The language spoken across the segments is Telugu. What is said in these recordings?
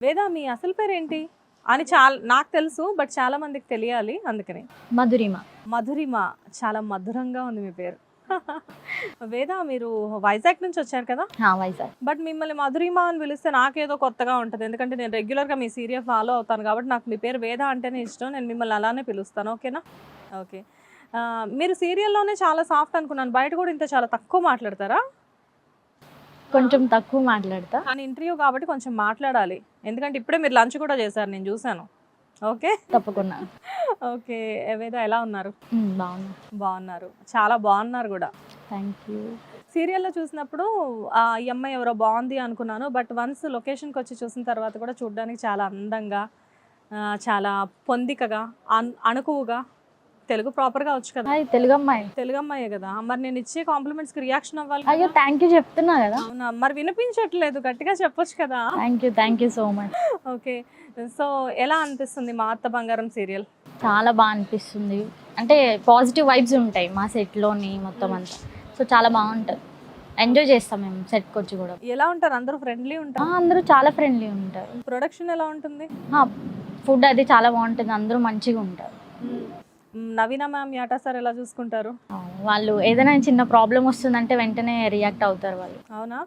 వేద మీ అసలు పేరేంటి? అని చాలా నాకు తెలుసు బట్ చాలా మందికి తెలియాలి అందుకని. మధురిమ. మధురిమ. చాలా మధురంగా ఉంది మీ పేరు. వేద మీరు వైజాగ్ నుంచి వచ్చారు కదా? వైజాగ్. బట్ మిమ్మల్ని మధురిమ అని పిలిస్తే నాకేదో కొత్తగా ఉంటుంది. ఎందుకంటే నేను రెగ్యులర్గా మీ సీరియల్ ఫాలో అవుతాను కాబట్టి నాకు మీ పేరు వేద అంటేనే ఇష్టం. నేను మిమ్మల్ని అలానే పిలుస్తాను ఓకేనా? ఓకే. మీరు సీరియల్లోనే చాలా సాఫ్ట్ అనుకున్నాను. బయట కూడా ఇంత చాలా తక్కువ మాట్లాడతారా? కొంచెం తక్కువ మాట్లాడతా. కానీ ఇంటర్వ్యూ కాబట్టి కొంచెం మాట్లాడాలి. ఎందుకంటే ఇప్పుడే మీరు లంచ్ కూడా చేశారు నేను చూశాను. ఓకే? తప్పకుండా. ఓకే. వేద ఎలా ఉన్నారు? ఉమ్, బాగున్నా. బాగున్నారు. చాలా బాగున్నారు కూడా. థ్యాంక్ యూ సీరియల్లో చూసినప్పుడు ఆ ఈ అమ్మాయి ఎవరో బాగుంది అనుకున్నాను బట్ వన్స్ లొకేషన్కి వచ్చి చూసిన తర్వాత కూడా చూడడానికి చాలా అందంగా ఆ, చాలా పొందికగా అన్ అణుకువగా తెలుగు ప్రాపర్గా వచ్చు కదా. హాయ్ తెలుగు అమ్మాయి తెలుగు అమ్మాయే కదా. మరి నేను ఇచ్చే కాంప్లిమెంట్స్కి రియాక్షన్ అవ్వాలి అయ్యో. థ్యాంక్ యూ చెప్తున్నా కదా. అవునా? మరి వినిపించట్లేదు గట్టిగా చెప్పొచ్చు కదా. Thank you thank you so much okay. So ఎలా అనిపిస్తుంది మా అత్త బంగారం సీరియల్ చాలా బాగా అనిపిస్తుంది. అంటే పాజిటివ్ వైబ్స్ ఉంటాయి మా సెట్లోని మొత్తం అంతా. సో చాలా బాగుంటుంది. ఎంజాయ్ చేస్తాం మేము సెట్కి వచ్చి కూడా. ఎలా ఉంటారు? అందరూ ఫ్రెండ్లీ ఉంటారు? అందరూ చాలా ఫ్రెండ్లీ ఉంటారు. ప్రొడక్షన్ ఎలా ఉంటుంది? ఫుడ్ అది చాలా బాగుంటుంది. అందరూ మంచిగా ఉంటారు. నవీన మ్యామ్ యాటా సార్ ఎలా చూసుకుంటారు? వాళ్ళు ఏదైనా చిన్న ప్రాబ్లం వస్తుందంటే వెంటనే రియాక్ట్ అవుతారు వాళ్ళు. అవునా?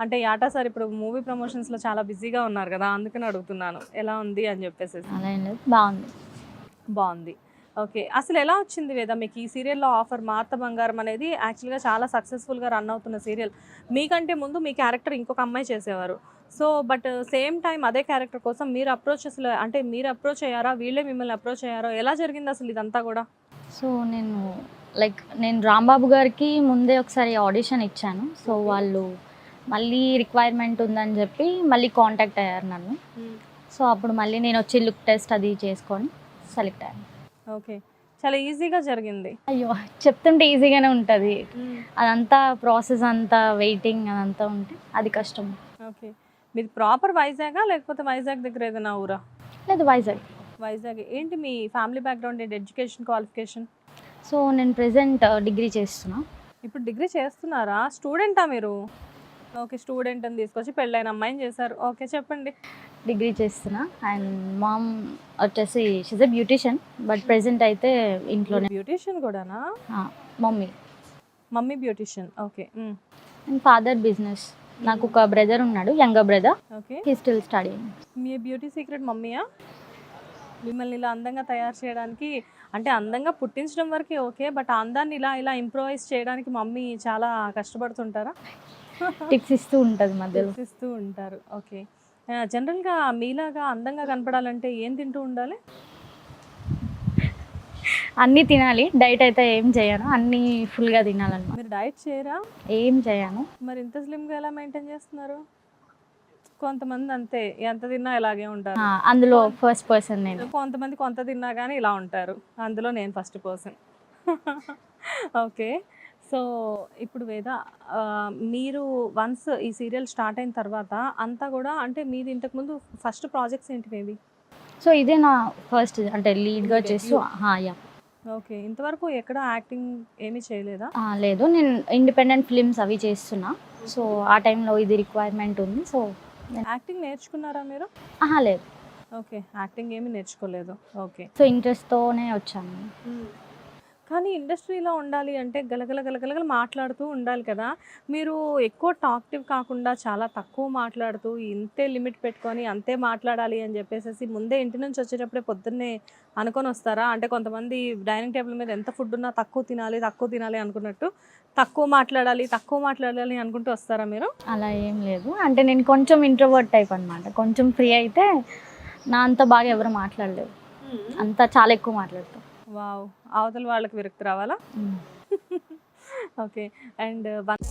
అంటే యాటా సార్ ఇప్పుడు మూవీ ప్రమోషన్స్లో చాలా బిజీగా ఉన్నారు కదా అందుకని అడుగుతున్నాను. ఎలా ఉంది అని చెప్పేసి అలా బాగుంది. బాగుంది. ఓకే. అసలు ఎలా వచ్చింది వేద? మీకు ఈ సీరియల్లో ఆఫర్ మా అత్త బంగారం అనేది యాక్చువల్గా చాలా సక్సెస్ఫుల్గా రన్ అవుతున్న సీరియల్. మీకంటే ముందు మీ క్యారెక్టర్ ఇంకొక అమ్మాయి చేసేవారు. సో బట్ సేమ్ టైం అదే క్యారెక్టర్ కోసం మీరు అప్రోచ్ అసలు అంటే మీరు అప్రోచ్ అయ్యారా? వీళ్ళే మిమ్మల్ని అప్రోచ్ అయ్యారో? ఎలా జరిగింది అసలు ఇదంతా కూడా? సో నేను లైక్ నేను రాంబాబు గారికి ముందే ఒకసారి ఆడిషన్ ఇచ్చాను. సో వాళ్ళు మళ్ళీ రిక్వైర్మెంట్ ఉందని చెప్పి మళ్ళీ కాంటాక్ట్ అయ్యారు నన్ను. సో అప్పుడు మళ్ళీ నేను వచ్చి లుక్ టెస్ట్ అది చేసుకొని సెలెక్ట్ అయ్యాను. ఓకే. చాలా ఈజీగా జరిగింది. అయ్యో చెప్తుంటే ఈజీగానే ఉంటుంది. అదంతా ప్రాసెస్ అంతా వెయిటింగ్ అదంతా ఉంటే అది కష్టం. ఓకే. మీది ప్రాపర్ వైజాగా లేకపోతే వైజాగ్ దగ్గర ఏదైనా ఊరా? లేదు వైజాగ్. వైజాగ్. ఏంటి మీ ఫ్యామిలీ బ్యాక్గ్రౌండ్ ఏంటి ఎడ్యుకేషన్ క్వాలిఫికేషన్? సో నేను ప్రెసెంట్ డిగ్రీ చేస్తున్నా. ఇప్పుడు డిగ్రీ చేస్తున్నారా? స్టూడెంటా మీరు? ఓకే స్టూడెంట్ అని తీసుకొచ్చి పెళ్ళైన అమ్మాయిని చేశారు. ఓకే చెప్పండి. డిగ్రీ చేస్తున్నా. అండ్ మామ్ వచ్చేసి she's a beautician but present అయితే ఇంట్లోనే. బ్యూటీషియన్ కూడానా? Mummy. Mummy beautician okay and father business. నాకు ఒక బ్రదర్ ఉన్నాడు younger brother. Okay he still study me beauty secret మమ్మీయా? మిమ్మల్ని ఇలా అందంగా తయారు చేయడానికి అంటే అందంగా పుట్టించడం వరకే ఓకే బట్ అందాన్ని ఇలా ఇలా ఇంప్రూవైజ్ చేయడానికి మమ్మీ చాలా కష్టపడుతుంటారా? టిప్స్ ఇస్తూ ఉంటుంది మధ్యలో. ఇస్తూ ఉంటారు ఓకే జనరల్గా మీలాగా అందంగా కనపడాలంటే ఏం తింటూ ఉండాలి? అన్నీ తినాలి. డైట్ అయితే ఏం చేయను. అన్నీ ఫుల్గా తినాలన్నమాట. మీరు డైట్ చేయరా? ఏం చేయను. మరి ఇంత స్లిమ్గా ఎలా మెయింటైన్ చేస్తున్నారు? కొంతమంది అంతే. ఎంత తిన్నా ఇలాగే ఉంటారు. ఆ, అందులో ఫస్ట్ పర్సన్ నేను. కొంతమంది కొంత తిన్నా కానీ ఇలా ఉంటారు. అందులో నేను ఫస్ట్ పర్సన్. ఓకే. సో ఇప్పుడు వేద మీరు వన్స్ ఈ సీరియల్ స్టార్ట్ అయిన తర్వాత అంతా కూడా అంటే మీది ఇంతకుముందు ఫస్ట్ ప్రాజెక్ట్స్ ఏంటి మేబీ? సో ఇదే నా ఫస్ట్ అంటే లీడ్గా చేస్తూ యా. ఓకే. ఇంతవరకు ఎక్కడ యాక్టింగ్ ఏమీ చేయలేదా? లేదు. నేను ఇండిపెండెంట్ ఫిల్మ్స్ అవి చేస్తున్నా. సో ఆ టైంలో ఇది రిక్వైర్మెంట్ ఉంది. సో యాక్టింగ్ నేర్చుకున్నారా మీరు? లేదు. ఓకే. యాక్టింగ్ ఏమీ నేర్చుకోలేదు. ఓకే. సో ఇంట్రెస్ట్తోనే వచ్చాను. కానీ ఇండస్ట్రీలో ఉండాలి అంటే గలగల గలగలగల మాట్లాడుతూ ఉండాలి కదా. మీరు ఎక్కువ టాక్టివ్ కాకుండా చాలా తక్కువ మాట్లాడుతూ ఇంతే లిమిట్ పెట్టుకొని అంతే మాట్లాడాలి అని చెప్పేసి ముందే ఇంటి నుంచి వచ్చేటప్పుడే పొద్దున్నే అనుకొని వస్తారా? అంటే కొంతమంది డైనింగ్ టేబుల్ మీద ఎంత ఫుడ్ ఉన్నా తక్కువ తినాలి తక్కువ తినాలి అనుకున్నట్టు తక్కువ మాట్లాడాలి తక్కువ మాట్లాడాలి అనుకుంటూ వస్తారా మీరు? అలా ఏం లేదు. అంటే నేను కొంచెం ఇంట్రోవర్ట్ టైప్ అనమాట కొంచెం ఫ్రీ అయితే నా అంత బాగా ఎవరు మాట్లాడలేదు. అంతా చాలా ఎక్కువ మాట్లాడతాం. వావ్. అవతల వాళ్ళకి విరక్తి రావాలా? ఓకే. And one